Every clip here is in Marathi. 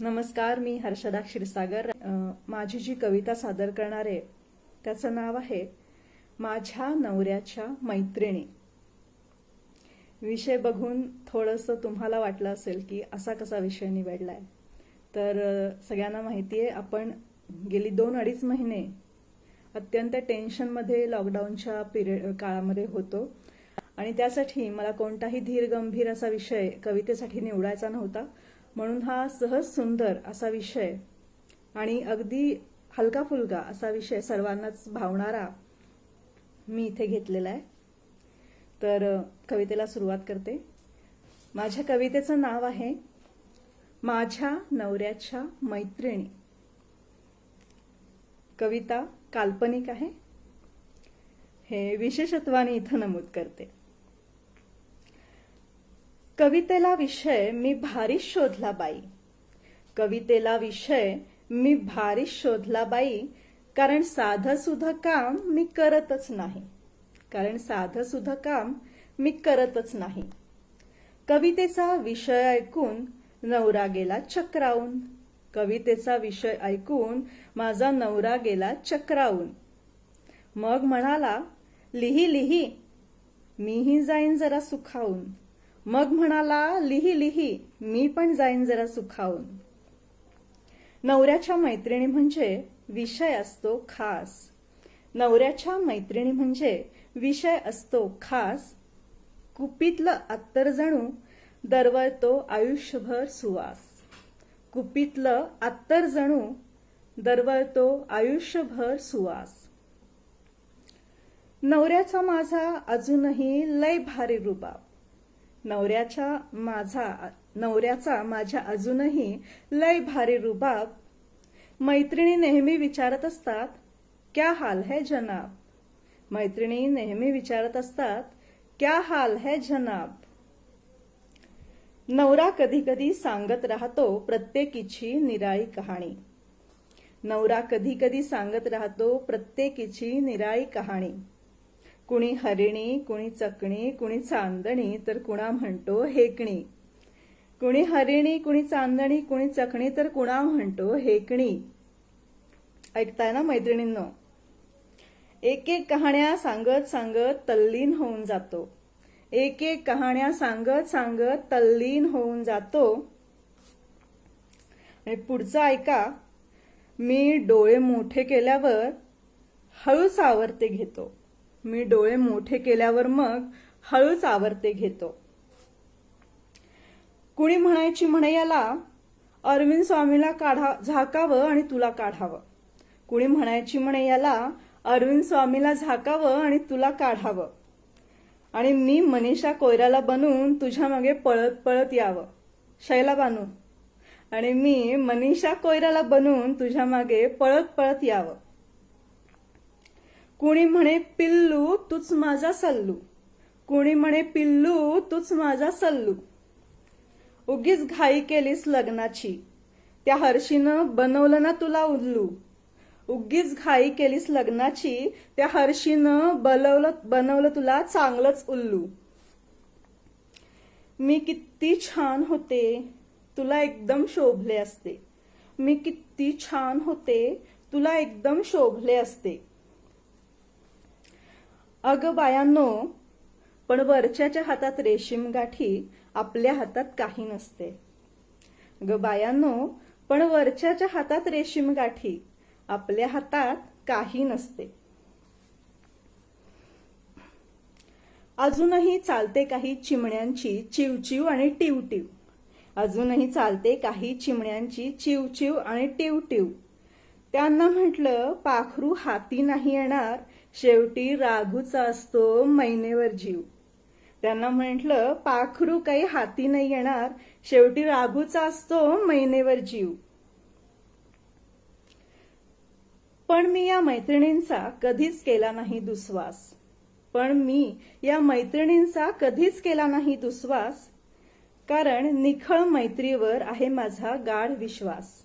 नमस्कार मी हर्षदा क्षीरसागर. माझी जी कविता सादर करणार आहे त्याचं नाव आहे माझ्या नवऱ्याच्या मैत्रिणी. विषय बघून थोडंसं तुम्हाला वाटलं असेल की असा कसा विषय निवडलाय. तर सगळ्यांना माहिती आहे आपण गेली दोन अडीच महिने अत्यंत टेन्शनमध्ये लॉकडाऊनच्या पिरियड काळामध्ये होतो. आणि त्यासाठी मला कोणताही धीर गंभीर असा विषय कवितेसाठी निवडायचा नव्हता. म्हणून हा सहज सुंदर असा विषय आणि अगदी हलका फुलका असा विषय सर्वांनाच भावणारा मी इथे घेतलेला आहे. तर कवितेला सुरुवात करते. माझ्या कवितेचं नाव आहे माझ्या नवऱ्याच्या मैत्रिणी. कविता काल्पनिक आहे. हे विशेषत्वाने इथं नमूद करते. कवितेला विषय मी भारी शोधला बाई. कवितेला विषय मी भारी शोधला बाई कारण साधं सुध काम मी करतच नाही. कारण साधं सुध काम मी करतच नाही. कवितेचा विषय ऐकून नवरा गेला चक्रावून. कवितेचा विषय ऐकून माझा नवरा गेला चक्रावून. मग म्हणाला लिही लिही मीही जाईन जरा सुखावून. मग म्हणाला लिही लिही मी पण जाईन जरा सुखावून. नवऱ्याच्या मैत्रिणी म्हणजे विषय असतो खास. नवऱ्याच्या मैत्रिणी म्हणजे विषय असतो खास. कुपीतलं अत्तर जणू दरवळतो आयुष्यभर सुवास. कुपीतलं अत्तर जणू दरवळतो आयुष्यभर सुवास. नवऱ्याचा माझा अजूनही लय भारी रुबाब. नवऱ्याच्या माझा नवऱ्याचा माझ्या अजूनही लय भारी रुबाब. मैत्रिणी नेहमी विचारत असतात क्या हाल है जनाब? मैत्रिणी नेहमी विचारत असतात क्या हाल है जनाब? नवरा कधी कधी सांगत राहतो प्रत्येकीची निराळी कहाणी. नवरा कधी कधी सांगत राहतो प्रत्येकीची निराळी कहाणी. कुणी हरिणी कुणी चकणी कुणी चांदणी तर कुणा म्हणतो हेकणी. कुणी हरिणी कुणी चांदणी कुणी चकणी तर कुणा म्हणतो हेकणी. ऐकताय ना मैत्रिणींनो? एक एक कहाण्या सांगत सांगत तल्लीन होऊन जातो. एक एक कहाण्या सांगत सांगत तल्लीन होऊन जातो. आणि पुढचं ऐका. मी डोळे मोठे केल्यावर हळूच सावरते घेतो. मी डोळे मोठे केल्यावर मग हळूच आवरते घेतो. कुणी म्हणायची म्हणे याला अरविंद स्वामीला काढा झाकावं आणि तुला काढावं. कुणी म्हणायची म्हणे याला अरविंद स्वामीला झाकावं आणि तुला काढावं. आणि मी मनीषा कोयराला बनवून तुझ्या मागे पळत पळत यावं. शैला बानू. आणि मी मनीषा कोयराला बनवून तुझ्या मागे पळत पळत यावं. कुणी म्हणे पिल्लू तूच माझा सल्लू. कुणी म्हणे पिल्लू तूच माझा सल्लू. उगीच घाई केलीस लग्नाची. त्या हर्षीनं बनवलं ना तुला उल्लू. उगीच घाई केलीस लग्नाची त्या हर्षीनं बनवलं बनवलं तुला चांगलंच उल्लू. मी किती छान होते तुला एकदम शोभले असते. मी किती छान होते तुला एकदम शोभले असते. अगं बायांनो पण वरच्याच्या हातात रेशीम गाठी आपल्या हातात काही नसते. ग बायांनो पण वरच्याच्या हातात रेशीम गाठी आपल्या हातात काही नसते. अजूनही चालते काही चिमण्यांची चिवचिव आणि टिवटिव. अजूनही चालते काही चिमण्यांची चिवचिव आणि टिवटिव. त्यांना म्हटलं पाखरू हाती नाही येणार शेवटी राघूचा असतो महिनेवर जीव. त्यांना म्हटलं पाखरू काही हाती नाही येणार शेवटी राघूचा असतो महिनेवर जीव. पण मी या मैत्रिणींचा कधीच केला नाही दुस्वास. पण मी या मैत्रिणींचा कधीच केला नाही दुस्वास कारण निखळ मैत्रीवर आहे माझा गाढ विश्वास.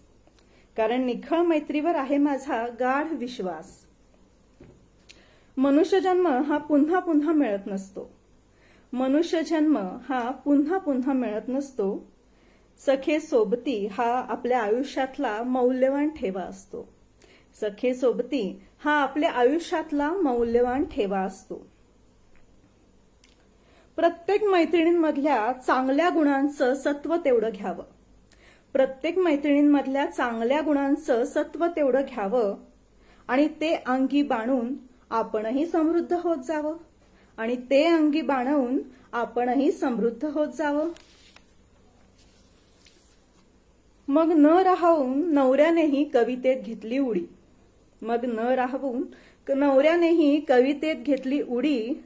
कारण निखळ मैत्रीवर आहे माझा गाढ विश्वास. मनुष्यजन्म हा पुन्हा पुन्हा मिळत नसतो. मनुष्यजन्म हा पुन्हा पुन्हा मिळत नसतो. सखे सोबती हा आपल्या आयुष्यातला मौल्यवान ठेवा असतो. सखे सोबती हा आपल्या आयुष्यातला मौल्यवान ठेवा असतो. प्रत्येक मैत्रिणींमधल्या चांगल्या गुणांचं सत्व तेवढं घ्यावं. प्रत्येक मैत्रिणींमधल्या चांगल्या गुणांचं सत्व तेवढं घ्यावं आणि ते अंगी बाणून आपणही समृद्ध होत जावं. आणि ते अंगी बाणवून आपणही समृद्ध होत जावं. मग न राहून नवऱ्यानेही कवितेत घेतली उडी. मग न राहून नवऱ्यानेही कवितेत घेतली उडी.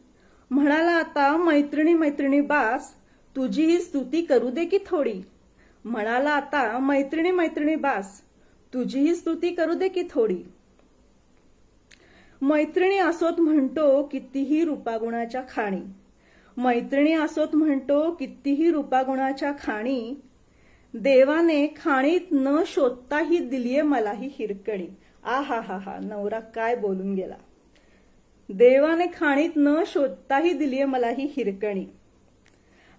म्हणाला आता मैत्रिणी मैत्रिणी बास तुझी ही स्तुती करू दे की थोडी. म्हणाला आता मैत्रिणी मैत्रिणी बास तुझी ही स्तुती करू दे की थोडी. मैत्रिणी असोत म्हणतो कितीही रूपागुणाच्या खाणी. मैत्रिणी असोत म्हणतो कितीही रूपागुणाच्या खाणी. देवाने खाणीत न शोधताही दिलीये मलाही हिरकणी. आ हा हा हा नवरा काय बोलून गेला. देवाने खाणीत न शोधताही दिलीये मलाही हिरकणी.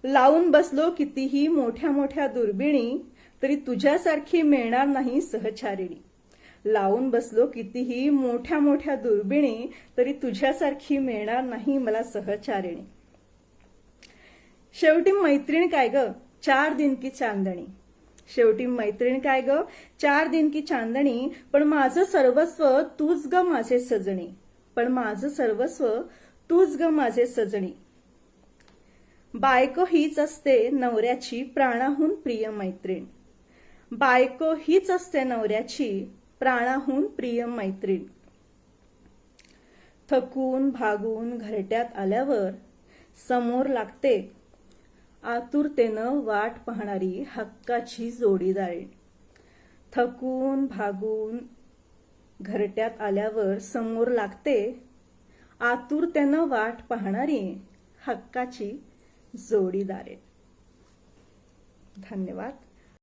लावून बसलो कितीही मोठ्या मोठ्या दुर्बिणी तरी तुझ्यासारखी मिळणार नाही सहचारिणी. लावून बसलो कितीही मोठ्या मोठ्या दुर्बिणी तरी तुझ्यासारखी मिळणार नाही मला सहचारिणी. शेवटी मैत्रीण काय ग? चार दिन की चांदणी. शेवटी मैत्रीण काय ग? चार दिन की चांदणी पण माझं सर्वस्व तूच ग माझे सजणी. पण माझं सर्वस्व तूच ग माझे सजणी. बायको हीच असते नवऱ्याची प्राणाहून प्रिय मैत्रीण. बायको हीच असते नवऱ्याची प्राणाहून प्रिय मैत्रीण. थकून भागून घरट्यात आल्यावर समोर लागते आतुरतेनं वाट पाहणारी हक्काची जोडीदारी. थकून भागून घरट्यात आल्यावर समोर लागते आतुरतेनं वाट पाहणारी हक्काची जोडीदारे. धन्यवाद.